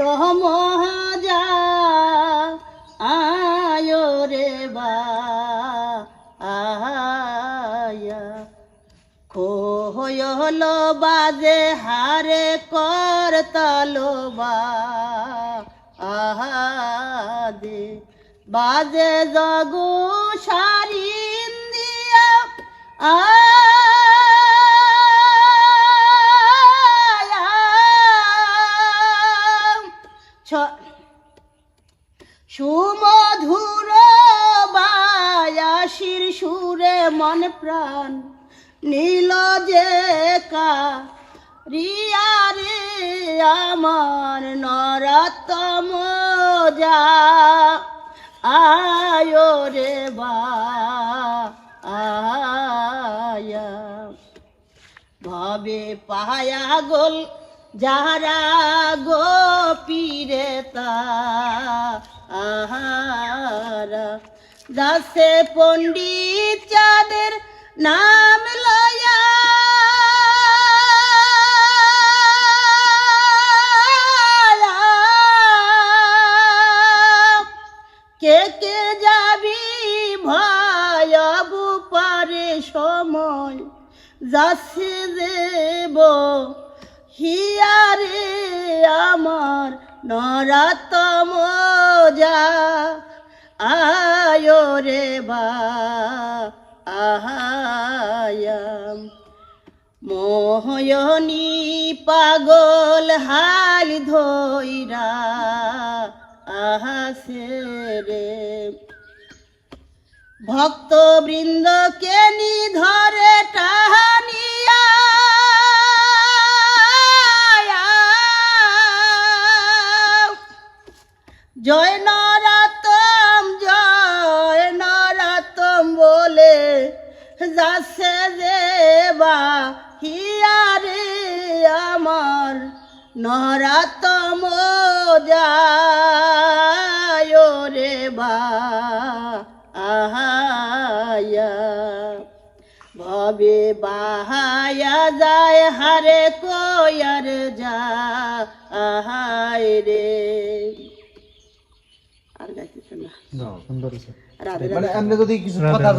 তম যা আয়ো রে বা, আয়া। খোয়ল বাজে হারে কর তলবা, আহাদে। বাজে জগু সারিন দিয়া সুমধুর বায়াসির সুরে মন প্রাণ, নীল যে রিয়া আমার নরতম যা, আয়ো রে বা, আয়া। ভবে পায়া গোল যারা গোপীরে তাহারা দাসে পণ্ডিত যাদের নাম লয়া। কে কে যাবি ভয়াব পারে সময়, যাচ্ছে দেব হিয়ারে আমার নরাতম যা, আয়ো রে বা, আহায়াম। মোহয়নি পাগল হাল ধইরা আহাসে রে। ভক্ত বৃন্দকে যাচ্ছে দেবা হিয়ারে আমার নরাতম যায় রে বা আহায়া। ভবে বাহায়া যায় হারে কয়ার যা আহায় রে। আর গাইতেছে না। সুন্দর। রাধে মানে এমনি যদি কিছু কথা